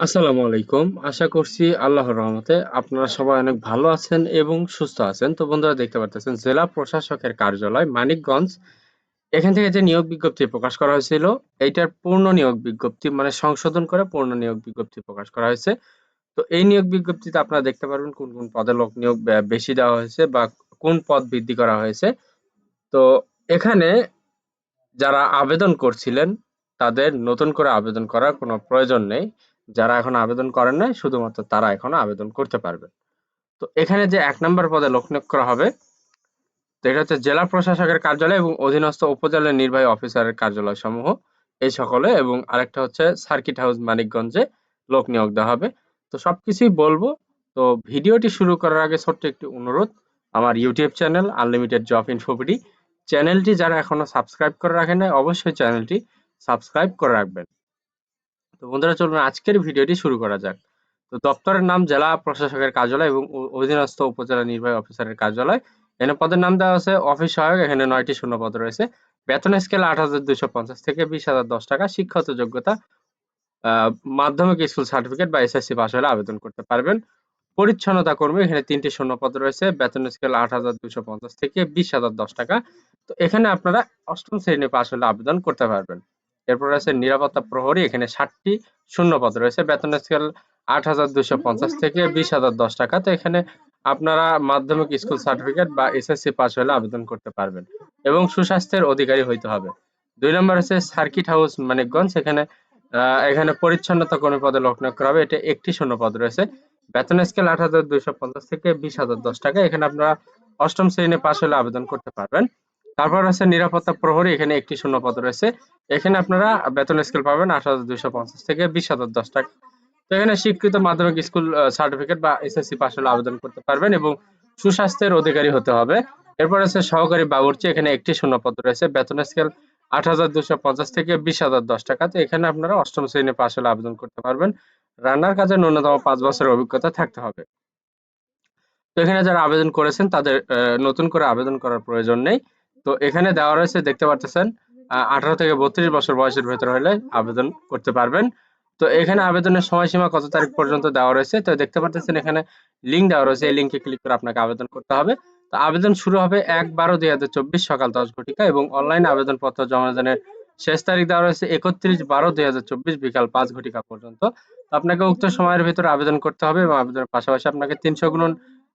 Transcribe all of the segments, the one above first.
আসসালামু আলাইকুম। আশা করছি আল্লাহর রহমতে আপনারা সবাই অনেক ভালো আছেন এবং সুস্থ আছেন। তো বন্ধুরা, দেখতে পারতেছেন, জেলা প্রশাসকের কার্যালয় মানিকগঞ্জ এখান থেকে যে নিয়োগ বিজ্ঞপ্তি প্রকাশ করা হয়েছিল, এইটার পূর্ণ নিয়োগ বিজ্ঞপ্তি মানে সংশোধন করে পূর্ণ নিয়োগ বিজ্ঞপ্তি প্রকাশ করা হয়েছে। তো এই নিয়োগ বিজ্ঞপ্তিতে আপনারা দেখতে পারবেন কোন কোন পদে লোক নিয়োগ বেশি দেওয়া হয়েছে বা কোন পদ বৃদ্ধি করা হয়েছে। তো এখানে যারা আবেদন করছিলেন, তাদের নতুন করে আবেদন করার কোনো প্রয়োজন নেই। যারা এখন আবেদন করেন নাই, শুধুমাত্র তারা এখন আবেদন করতে পারবেন। তো এখানে যে এক নম্বর পদে লোক নিয়োগ করা হবে, তো এটা হচ্ছে জেলা প্রশাসকের কার্যালয় এবং অধীনস্থ উপজেলা নির্বাহী অফিসারের কার্যালয় সমূহ এই সকলে এবং আরেকটা হচ্ছে সার্কিট হাউস মানিকগঞ্জে লোক নিয়োগ দেওয়া হবে। তো সবকিছুই বলব, তো ভিডিওটি শুরু করার আগে ছোট্ট একটি অনুরোধ, আমার YouTube channel unlimited job InfoBD চ্যানেলটি যারা এখনও সাবস্ক্রাইব করে রাখেন নাই, অবশ্যই চ্যানেলটি সাবস্ক্রাইব করে রাখবেন। তো বন্ধুরা চলুন আজকের ভিডিওটি শুরু করা যাক। তো দপ্তরের নাম জেলা প্রশাসকের কার্যালয় এবং অধীনস্থ উপজেলা নির্বাহী অফিসারের কার্যালয়। এখানে পদের নাম দেওয়া আছে অফিস সহায়ক, এখানে নয়টি শূন্য পদ রয়েছে। বেতন স্কেল আট হাজার দুইশো পঞ্চাশ থেকে বিশ হাজার দশ টাকা। শিক্ষাগত যোগ্যতা মাধ্যমিক স্কুল সার্টিফিকেট বা এসএসসি পাস হলে আবেদন করতে পারবেন। পরিচ্ছন্নতা কর্মী, এখানে তিনটি শূন্য পদ রয়েছে। বেতন স্কেল আট হাজার দুইশো পঞ্চাশ থেকে বিশ হাজার দশ টাকা। তো এখানে আপনারা অষ্টম শ্রেণি পাস হলে আবেদন করতে পারবেন। এরপর রয়েছে নিরাপত্তা প্রহরী, এখানে ষাটটি শূন্য পদ রয়েছে। বেতন স্কেল আট হাজার দুইশো পঞ্চাশ থেকে বিশ হাজার দশ টাকা। তো এখানে আপনারা মাধ্যমিক স্কুল সার্টিফিকেট বা এসএসসি পাস হলে আবেদন করতে পারবেন এবং সুস্বাস্থ্যের অধিকারী হইতে হবে। দুই নম্বর হচ্ছে সার্কিট হাউস মানিকগঞ্জ, এখানে এখানে পরিচ্ছন্নতা কর্মী পদে লোক করা হবে। এটা একটি শূন্য পদ রয়েছে। বেতন স্কেল আট হাজার দুইশো পঞ্চাশ থেকে বিশ হাজার দশ টাকা। এখানে আপনারা অষ্টম শ্রেণি পাস হলে আবেদন করতে পারবেন। তারপর আছে নিরাপত্তা প্রহরী, এখানে একটি শূন্য পদ রয়েছে। এখানে আপনারা বেতন স্কেল পাবেন আট হাজার দুইশো পঞ্চাশ থেকে বিশ হাজার দশ টাকা। তো এখানে স্বীকৃত মাধ্যমিক স্কুল সার্টিফিকেট বা এসএসসি পাস হলে আবেদন করতে পারবেন এবং সুস্বাস্থ্যের অধিকারী হতে হবে। এরপর আছে সহকারী বাবুর্চি, এখানে একটি শূন্য পদ রয়েছে, বেতন স্কেল আট হাজার দুশো পঞ্চাশ থেকে বিশ হাজার দশ টাকা। তো এখানে আপনারা অষ্টম শ্রেণি পাস হলে আবেদন করতে পারবেন। রান্নার কাজে ন্যূনতম পাঁচ বছরের অভিজ্ঞতা থাকতে হবে। তো এখানে যারা আবেদন করেছেন তাদের নতুন করে আবেদন করার প্রয়োজন নেই। তো এখানে দেওয়া রয়েছে, দেখতে পাচ্ছেন আঠারো থেকে বত্রিশ বছর বয়সের ভেতরে হলে আবেদন করতে পারবেন। তো এখানে আবেদনের সময়সীমা কত তারিখ পর্যন্ত দেওয়া রয়েছে? তো দেখতে পাচ্ছেন এখানে লিঙ্ক দেওয়া রয়েছে, এই লিঙ্কে ক্লিক করে আপনাকে আবেদন করতে হবে। তো আবেদন শুরু হবে এক বারো দুই হাজার চব্বিশ সকাল দশ ঘটিকা এবং অনলাইন আবেদনপত্র জমা দানের শেষ তারিখ দেওয়া রয়েছে একত্রিশ বারো দুই হাজার চব্বিশ বিকাল পাঁচ ঘটিকা পর্যন্ত। আপনাকে উক্ত সময়ের ভিতরে আবেদন করতে হবে এবং আবেদনের পাশাপাশি আপনাকে তিনশো গুণন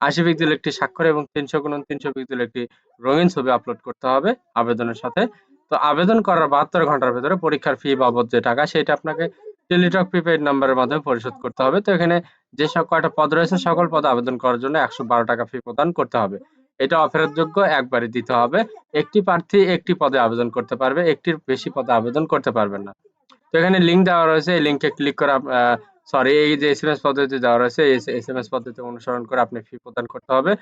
আশি পিক্সেল একটি স্বাক্ষর এবং তিনশো গুণন তিনশো পিক্সেল একটি রঙিন ছবি আপলোড করতে হবে আবেদনের সাথে। তো আবেদন করার বাহাত্তর ঘণ্টার ভিতরে পরীক্ষার ফি বাবদ যে টাকা, সেটা আপনাকে টেলিটক প্রিপেড নাম্বারের মাধ্যমে পরিশোধ করতে হবে। তো এখানে যে কয়টা পদ রয়েছে, সকল পদে আবেদন করার জন্য একশো বারো টাকা ফি প্রদান করতে হবে। এটা অফেরতযোগ্য একবারে দিতে হবে। একটি প্রার্থী একটি পদে আবেদন করতে পারবে, একটির বেশি পদে আবেদন করতে পারবেন না। তো এখানে লিঙ্ক দেওয়া রয়েছে, এই লিঙ্কে ক্লিক করে সরি এই যে এসএমএস পদ্ধতি দেওয়া রয়েছে, এই এসএমএস পদ্ধতি অনুসরণ করে আপনি ফি প্রদান করতে হবে।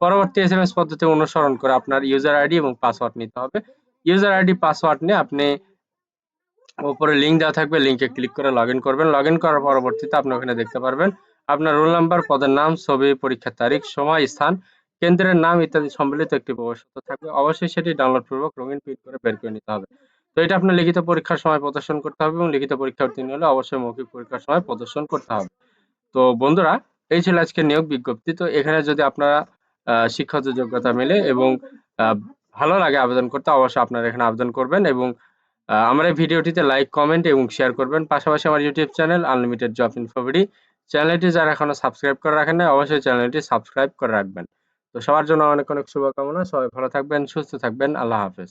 পরবর্তী এসএমএস পদ্ধতি অনুসরণ করে আপনার ইউজার আইডি এবং পাসওয়ার্ড নিতে হবে। ইউজার আইডি পাসওয়ার্ড নিয়ে আপনি উপরে লিঙ্ক দেওয়া থাকবে লিঙ্কে ক্লিক করে লগ ইন করবেন। লগ ইন করার পরবর্তীতে আপনি ওখানে দেখতে পারবেন, আপনার রোল নাম্বার পদের নাম, ছবি, পরীক্ষার তারিখ, সময়, স্থান, কেন্দ্রের নাম ইত্যাদি সম্বলিত একটি প্রবেশপত্র থাকবে। অবশ্যই সেটি ডাউনলোড পূর্বক রঙিন প্রিন্ট করে বের করে নিতে হবে। তো এটা আপনার লিখিত পরীক্ষার সময় প্রদর্শন করতে হবে এবং লিখিত পরীক্ষা উত্তীর্ণ হলে অবশ্যই মৌখিক পরীক্ষার সময় প্রদর্শন করতে হবে। তো বন্ধুরা, এই ছিল আজকে নিয়োগ বিজ্ঞপ্তি। তো এখানে যদি আপনারা শিক্ষাগত যোগ্যতা মেলে এবং ভালো লাগে আবেদন করতে অবশ্যই আপনারা এখানে আবেদন করবেন এবং আমার এই ভিডিওটিতে লাইক কমেন্ট এবং শেয়ার করবেন। পাশাপাশি আমার YouTube channel unlimited job InfoBD চ্যানেলটি যারা এখনও সাবস্ক্রাইব করে রাখেন নাই, অবশ্যই চ্যানেলটি সাবস্ক্রাইব করে রাখবেন। তো সবার জন্য অনেক অনেক শুভকামনা। সবাই ভালো থাকবেন, সুস্থ থাকবেন। আল্লাহ হাফেজ।